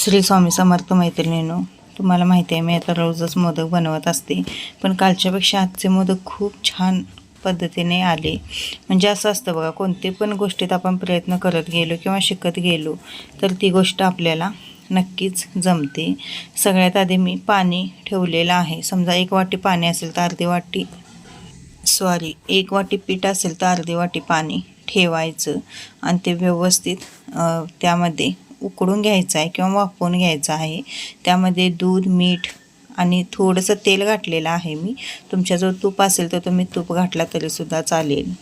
श्री स्वामी समर्थ मैत्रिणीनो तुम्हाला माहिती आहे मी आता रोजच मोदक बनवत असते पण कालच्यापेक्षा आजचे मोदक खूप छान पद्धतीने आले. म्हणजे असं असतं बघा कोणते पण गोष्टीत आपण प्रयत्न करत गेलो किंवा शिकत गेलो तर ती गोष्ट आपल्याला नक्कीच जमते. सगळ्यात आधी मी पाणी ठेवलेलं आहे. समजा एक वाटी पाणी असेल तर अर्धी वाटी सॉरी एक वाटी पीठ असेल तर अर्धी वाटी पाणी ठेवायचं. आणि ते व्यवस्थित त्यामध्ये उकडून घ्यायचं आहे किंवा वाफवून घ्यायचं आहे. त्यामध्ये दूध मीठ आणि थोडंसं तेल घातलेलं आहे मी. तुमच्याजवळ तूप असेल तर तुम्ही तूप घातला तरीसुद्धा चालेल.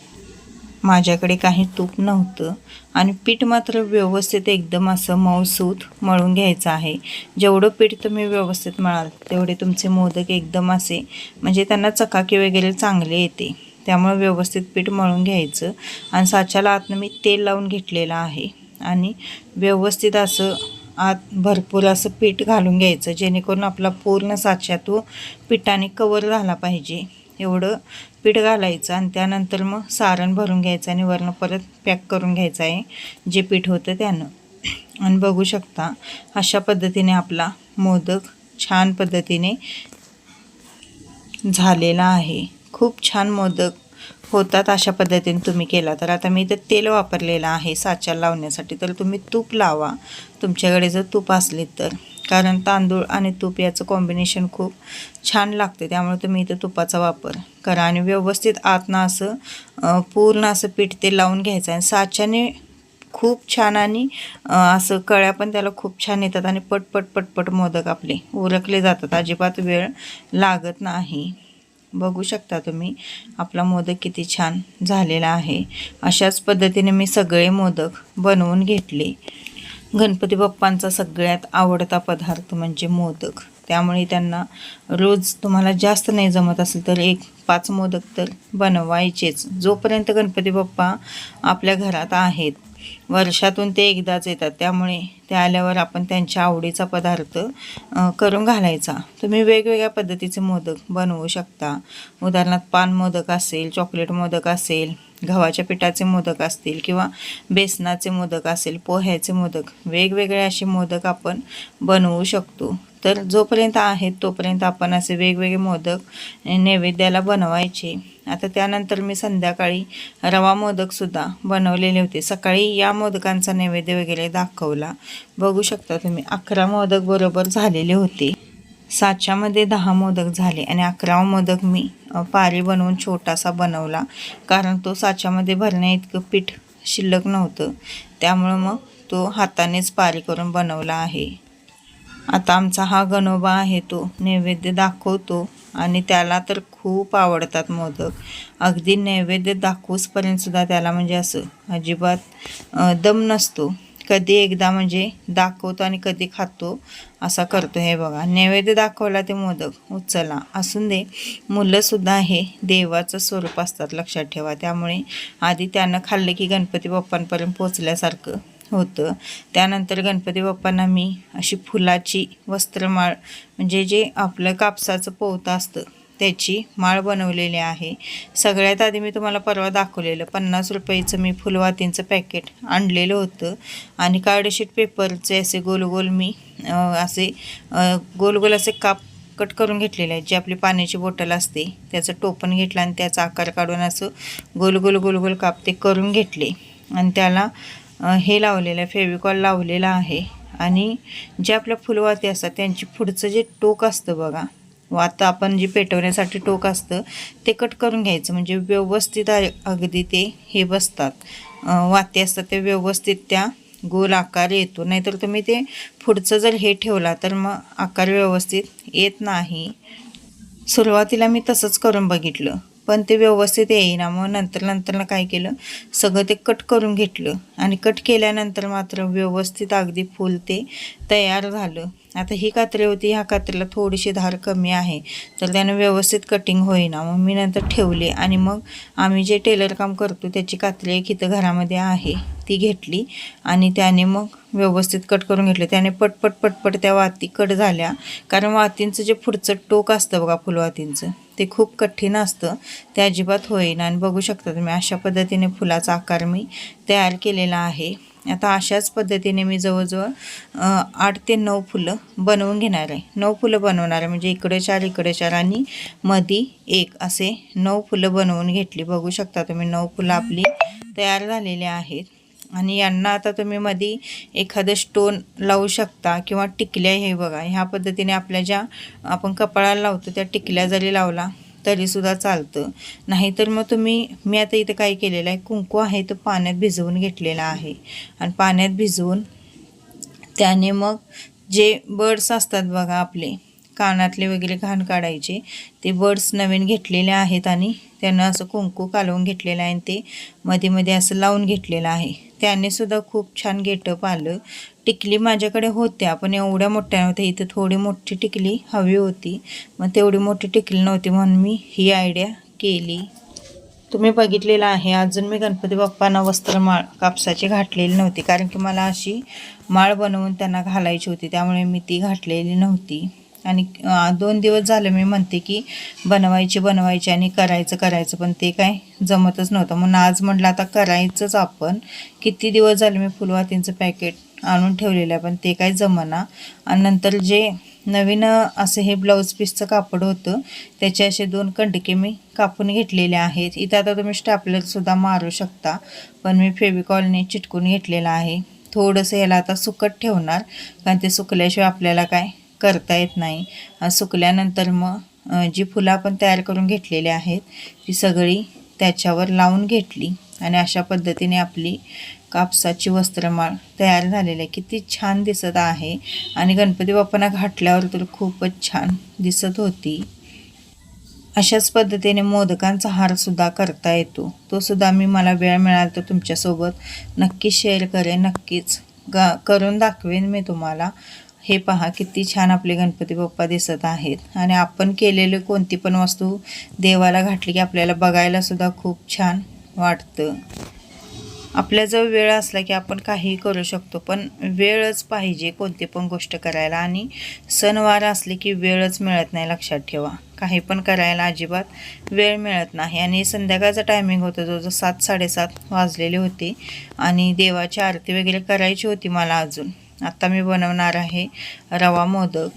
माझ्याकडे काही तूप नव्हतं आणि पीठ मात्र व्यवस्थित एकदम असं मऊसूत मळून घ्यायचं आहे. जेवढं पीठ तुम्ही व्यवस्थित मळाल तेवढे तुमचे मोदक एकदम असे म्हणजे त्यांना चकाकी वगैरे चांगले येते. त्यामुळे व्यवस्थित पीठ मळून घ्यायचं आणि साच्याला आतनं मी तेल लावून घेतलेलं आहे. आणि व्यवस्थित असं आत भरपूर असं पीठ घालून घ्यायचं जेणेकरून आपला पूर्ण साचा तो पिठाने कवर झाला पाहिजे. एवढं पीठ घालायचं आणि त्यानंतर मग सारण भरून घ्यायचं आणि वरनं परत पॅक करून घ्यायचं आहे जे पीठ होतं त्यानं. आणि बघू शकता अशा पद्धतीने आपला मोदक छान पद्धतीने झालेला आहे. खूप छान मोदक होतात अशा पद्धतीने तुम्ही केला. तर आता मी इथं तेल वापरलेलं आहे साच्याला लावण्यासाठी. तर तुम्ही तूप लावा. तुमच्याकडे जर तूप असले तर. कारण तांदूळ आणि तूप याचं कॉम्बिनेशन खूप छान लागते. त्यामुळे तुम्ही इथं तुपाचा वापर करा. आणि व्यवस्थित आतनं असं पूर्ण असं पीठ ते लावून घ्यायचं. आणि साच्याने खूप छान आणि असं कळ्या पण त्याला खूप छान येतात. आणि पटपट पटपट मोदक आपले उरकले जातात. अजिबात वेळ लागत नाही. बघू शकता तुम्ही. आपला मोदक किती छान झालेला आहे. अशाच पद्धतीने मी सगळे मोदक बनवून घेतले. गणपती बाप्पांचा सगळ्यात आवडता पदार्थ म्हणजे मोदक. त्यामुळे त्यांना रोज तुम्हाला जास्त नाही जमत असेल तर एक पाच मोदक तर बनवायचेच. जोपर्यंत गणपती बाप्पा आपल्या घरात आहेत वर्षातून ते एकदाच येतात. त्यामुळे ते आल्यावर आपण त्यांच्या आवडीचा पदार्थ करून घालायचा. तुम्ही वेगवेगळ्या पद्धतीचे मोदक बनवू शकता. उदाहरणार्थ पान मोदक असेल चॉकलेट मोदक असेल गव्हाच्या पिठाचे मोदक असतील किंवा बेसनाचे मोदक असेल पोह्याचे मोदक वेगवेगळे असे मोदक आपण बनवू शकतो. तर जोपर्यंत आहेत तोपर्यंत आपण असे वेगवेगळे मोदक नैवेद्याला बनवायचे. आता त्यानंतर मी संध्याकाळी रवा मोदकसुद्धा बनवलेले होते. सकाळी या मोदकांचा नैवेद्य वगैरे दाखवला. बघू शकता तुम्ही अकरा मोदक बरोबर झालेले होते. साच्यामध्ये दहा मोदक झाले आणि अकरावा मोदक मी पारी बनवून छोटासा बनवला. कारण तो साच्यामध्ये भरण्या इतकं पीठ शिल्लक नव्हतं. त्यामुळं मग तो हातानेच पारी करून बनवला आहे. आता आमचा हा गणोबा आहे तो नैवेद्य दाखवतो आणि त्याला तर खूप आवडतात मोदक. अगदी नैवेद्य दाखवूसपर्यंतसुद्धा त्याला म्हणजे असं अजिबात दम नसतो. कधी एकदा म्हणजे दाखवतो आणि कधी खातो असा करतो. हे बघा नैवेद्य दाखवला ते मोदक उचला असून दे मुलंसुद्धा हे देवाचं स्वरूप असतात लक्षात ठेवा. त्यामुळे आधी त्यानं खाल्लं की गणपती बाप्पांपर्यंत पोचल्यासारखं होतं. त्यानंतर गणपती बाप्पांना मी अशी फुलाची वस्त्रमाळ म्हणजे जे आपलं कापसाचं पोवतं असतं त्याची माळ बनवलेली आहे. सगळ्यात आधी मी तुम्हाला परवा दाखवलेलं पन्नास रुपयाचं मी फुलवातींचं पॅकेट आणलेलं होतं. आणि कार्डशीट पेपरचे असे गोल गोल मी असे गोलगोल गोल गोल असे काप कट करून घेतलेले आहेत. जी आपली पाण्याची बॉटल असते त्याचं टोपण घेतलं आणि त्याचा आकार काढून असं गोल गोल गोल गोल काप ते करून घेतले. आणि त्याला हे लावलेलं आहे फेविकॉल लावलेलं आहे. आणि जे आपल्या फुलवाती असतात त्यांची पुढचं जे टोक असतं बघा आता आपण जे पेटवण्यासाठी टोक असतं ते कट करून घ्यायचं. म्हणजे व्यवस्थित अगदी ते हे बसतात. वाते वाती असतात ते व्यवस्थित त्या गोल आकार येतो. नाहीतर तुम्ही ते पुढचं जर हे ठेवला तर मग आकार व्यवस्थित येत नाही. सुरुवातीला मी तसंच करून बघितलं पण ते व्यवस्थित येईना. मग नंतर नंतरनं काय केलं? सगळं ते कट करून घेतलं. आणि कट केल्यानंतर मात्र व्यवस्थित अगदी फुल ते तयार झालं. आता ही कात्री होती ह्या कात्रीला थोडीशी धार कमी आहे. तर त्यानं व्यवस्थित कटिंग होईना. मग मी नंतर ठेवले आणि मग आम्ही जे टेलर काम करतो त्याची कात्री एक इथं घरामध्ये आहे. ती घेतली आणि त्याने मग व्यवस्थित कट करून घेतले. त्याने पटपट पटपट त्या वाती कट झाल्या. कारण वातींचं जे पुढचं टोक असतं बघा फुलवातींचं ते खूप कठीण असतं. ते अजिबात होईना. आणि बघू शकता तुम्ही अशा पद्धतीने फुलाचा आकार मी तयार केलेला आहे. आता अशाच पद्धतीने मी जवळजवळ आठ ते नऊ फुलं बनवून घेणार आहे. नऊ फुलं बनवणार आहे. म्हणजे इकडे चार इकडे चार आणि मधी एक असे नऊ फुलं बनवून घेतली. बघू शकता तुम्ही नऊ फुलं आपली तयार झालेली आहेत. आणि यांना आता तुम्ही मधी एखादं स्टोन लावू शकता किंवा टिकल्या हे बघा. ह्या पद्धतीने आपल्या ज्या आपण कपाळाला लावतो त्या टिकल्या जरी लावला तरीसुद्धा चालतं. नाहीतर मग तुम्ही मी आता इथं काय केलेलं आहे कुंकू आहे तो पाण्यात भिजवून घेतलेला आहे. आणि पाण्यात भिजवून त्याने मग जे बर्ड्स असतात बघा आपले कानातले वगैरे घाण काढायचे. ते बर्ड्स नवीन घेतलेले आहेत आणि त्यांना असं कुंकू कालवून घेतलेलं आहे आणि ते मध्ये मध्ये असं लावून घेतलेलं आहे. त्याने सुद्धा खूप छान गेटअप आलं. टिकली माझ्याकडे होत्या पण एवढ्या मोठ्या नव्हत्या. इथं थोडी मोठी टिकली हवी होती. मग तेवढी मोठी टिकली नव्हती म्हणून मी ही आयडिया केली. तुम्ही बघितलेलं आहे अजून मी गणपती बाप्पांना वस्त्रमाळ कापसाची घातलेली नव्हती. कारण की मला अशी माळ बनवून त्यांना घालायची होती त्यामुळे मी ती घातलेली नव्हती. आणि दोन दिवस झालं मी म्हणते की बनवायची बनवायची आणि करायचं करायचं. पण ते काय जमतच नव्हतं. म्हणून आज म्हटलं आता करायचंच आपण. किती दिवस झाले मी फुलवातींचं पॅकेट आणून ठेवलेलं आहे पण ते काय जमना. आणि नंतर जे नवीन असं हे ब्लाऊज पीसचं कापड होतं त्याचे असे दोन कंडके मी कापून घेतलेले आहेत. इथं आता तुम्ही स्टॅपलरसुद्धा मारू शकता पण मी फेविकॉलने चिटकून घेतलेलं आहे. थोडंसं ह्याला आता सुकट ठेवणार कारण ते सुकल्याशिवाय आपल्याला काय करता येत नाही. सुकल्यानंतर मग जी फुलं आपण तयार करून घेतलेली आहेत ती सगळी त्याच्यावर लावून घेतली. आणि अशा पद्धतीने आपली कापसाची वस्त्रमाळ तयार झालेली आहे. किती छान दिसत आहे. आणि गणपती बाप्पांना घाटल्यावर तर खूपच छान दिसत होती. अशाच पद्धतीने मोदकांचा हारसुद्धा करता येतो. तोसुद्धा मी मला वेळ मिळाला तर तुमच्यासोबत नक्की शेअर करेन. नक्कीच गा करून दाखवेन मी तुम्हाला. हे पहा किती छान आपले गणपती बाप्पा दिसत आहेत. आणि आपण केलेले कोणती पण वस्तू देवाला घातली की आपल्याला बघायलासुद्धा खूप छान वाटतं. आपल्याजवळ वेळ असला की आपण काहीही करू शकतो पण वेळच पाहिजे कोणती पण गोष्ट करायला. आणि सणवार असले की वेळच मिळत नाही लक्षात ठेवा. काही पण करायला अजिबात वेळ मिळत नाही. आणि संध्याकाळचं टायमिंग होतं जवळजवळ सात साडेसात वाजलेले होते. आणि देवाची आरती वगैरे करायची होती मला अजून. आता मी बनवणार आहे रवा मोदक.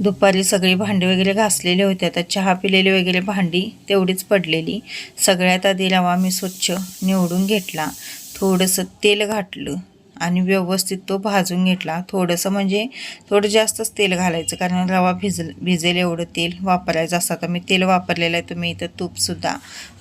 दुपारी सगळी भांडी वगैरे घासलेली होती. आता चहा पिलेली वगैरे भांडी तेवढीच पडलेली. सगळ्यात आधी रवा मी स्वच्छ निवडून घेतला. थोडंसं तेल घातलं. आणि व्यवस्थित तो भाजून घेतला. थोडंसं म्हणजे थोडं जास्तच तेल घालायचं कारण रवा भिजल भिजेल एवढं तेल वापरायचं असतं. तर मी तेल वापरलेलं आहे तुम्ही इथं तूपसुद्धा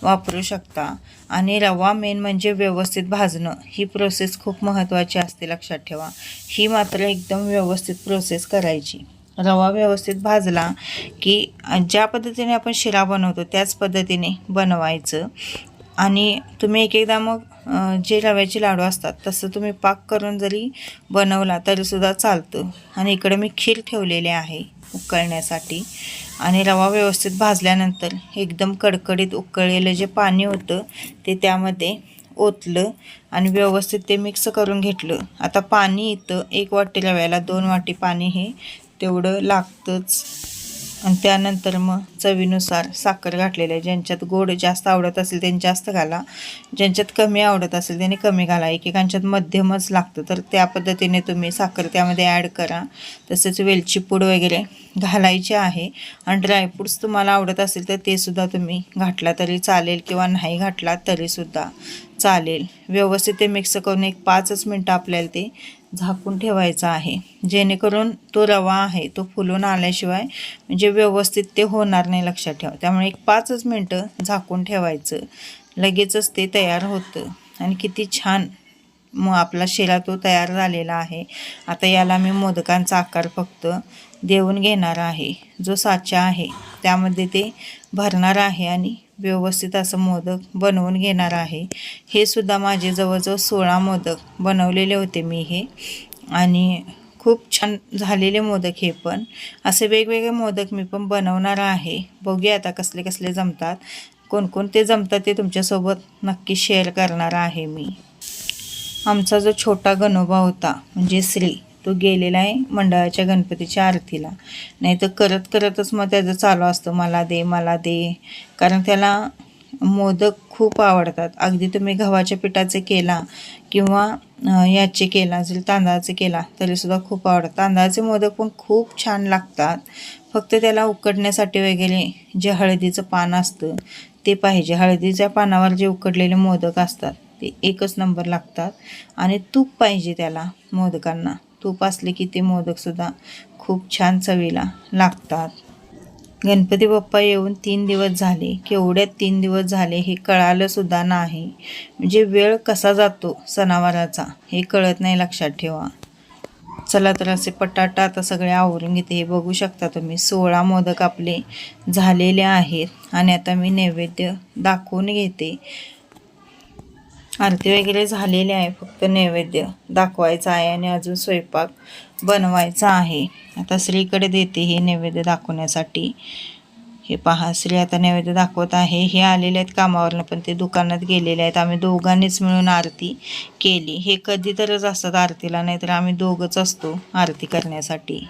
वापरू शकता. आणि रवा मेन म्हणजे व्यवस्थित भाजणं. ही प्रोसेस खूप महत्त्वाची असते लक्षात ठेवा. ही मात्र एकदम व्यवस्थित प्रोसेस करायची. रवा व्यवस्थित भाजला की ज्या पद्धतीने आपण शिरा बनवतो त्याच पद्धतीने बनवायचं. आणि तुम्ही एक एकदा मग जे रव्याचे लाडू असतात तसं तुम्ही पाक करून जरी बनवला तरीसुद्धा चालतं. आणि इकडे मी खीर ठेवलेली आहे उकळण्यासाठी. आणि रवा व्यवस्थित भाजल्यानंतर एकदम कडकडीत उकळलेलं जे पाणी होतं ते त्यामध्ये ओतलं आणि व्यवस्थित ते मिक्स करून घेतलं. आता पाणी इथं एक वाटी रव्याला दोन वाटी पाणी हे तेवढं लागतंच. आणि त्यानंतर मग चवीनुसार साखर घातलेलं आहे. ज्यांच्यात गोड जास्त आवडत असेल त्यांनी जास्त घाला. ज्यांच्यात कमी आवडत असेल त्यांनी कमी घाला. एकेकांच्यात मध्यमच लागतं. तर त्या पद्धतीने तुम्ही साखर त्यामध्ये ॲड करा. तसेच वेलची पूड वगैरे घालायची आहे. आणि ड्रायफ्रूट्स तुम्हाला आवडत असेल तर ते सुद्धा तुम्ही घातला तरी चालेल किंवा नाही घातला तरीसुद्धा चालेल. व्यवस्थित ते मिक्स करून एक पाचच मिनटं आपल्याला ते झाकून ठेवायचं आहे. जेणेकरून तो रवा आहे तो फुलून आल्याशिवाय म्हणजे व्यवस्थित ते होणार नाही लक्षात ठेवा. त्यामुळे एक पाचच मिनटं झाकून ठेवायचं. लगेचच ते तयार होतं. आणि किती छान मग आपला शिरा तो तयार झालेला आहे. आता याला मी मोदकांचा आकार फक्त देऊन घेणार आहे. जो साचा आहे त्यामध्ये ते भरणार आहे आणि व्यवस्थित असं मोदक बनवून घेणार आहे. हे सुद्धा माझे जवळजवळ सोळा मोदक बनवलेले होते मी हे. आणि खूप छान झालेले मोदक हे पण. असे वेगवेगळे मोदक मी पण बनवणार आहे. बघूया आता कसले कसले जमतात. कोणकोणते जमतात ते तुमच्यासोबत नक्की शेअर करणार आहे मी. आमचा जो छोटा गणोबा होता म्हणजे श्री तो गेलेला आहे मंडळाच्या गणपतीच्या आरतीला. नाही तर करत करतच मग त्याचं चालू असतं मला दे मला दे. कारण त्याला मोदक खूप आवडतात. अगदी तुम्ही गव्हाच्या पिठाचे केला किंवा याचे केला असेल तांदळाचे केला तरीसुद्धा खूप आवडतात. तांदळाचे मोदक पण खूप छान लागतात. फक्त त्याला उकडण्यासाठी वगैरे जे हळदीचं पान असतं ते पाहिजे. हळदीच्या पानावर जे उकडलेले मोदक असतात ते एकच नंबर लागतात. आणि तूप पाहिजे त्याला मोदकांना. तूप असले की ते मोदकसुद्धा खूप छान चवीला लागतात. गणपती बाप्पा येऊन तीन दिवस झाले. केवढ्यात तीन दिवस झाले हे कळालंसुद्धा नाही. म्हणजे वेळ कसा जातो सणावाराचा हे कळत नाही लक्षात ठेवा. चला तर असे पटाटा आता सगळे आवरून घेते. हे बघू शकता तुम्ही सोळा मोदक आपले झालेले आहेत आणि आता मी नैवेद्य दाखवून घेते. आरती वगैरे झालेली आहे. फक्त नैवेद्य दाखवायचा आहे आणि अजून स्वयंपाक बनवायचा आहे. आता श्रीकडे देते हे नैवेद्य दाखवण्यासाठी. हे पहा श्री आता नैवेद्य दाखवत आहे. हे आलेले आहेत कामावरनं पण ते दुकानात गेलेले आहेत. आम्ही दोघांनीच मिळून आरती केली. हे कधीतरच असतात आरतीला नाहीतर आम्ही दोघंच असतो आरती करण्यासाठी.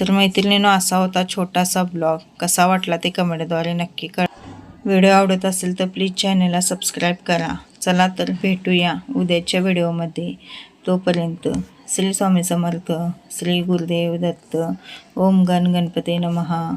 तर मैत्रिणीनं असा होता छोटासा ब्लॉग. कसा वाटला ते कमेंटद्वारे नक्की कळ व्हिडिओ आवडत असेल तर प्लीज चॅनलला सबस्क्राईब करा. चला तर भेटूया उद्याच्या व्हिडिओमध्ये. तोपर्यंत श्री स्वामी समर्थ श्री गुरुदेव दत्त ओम गण गणपती नमहा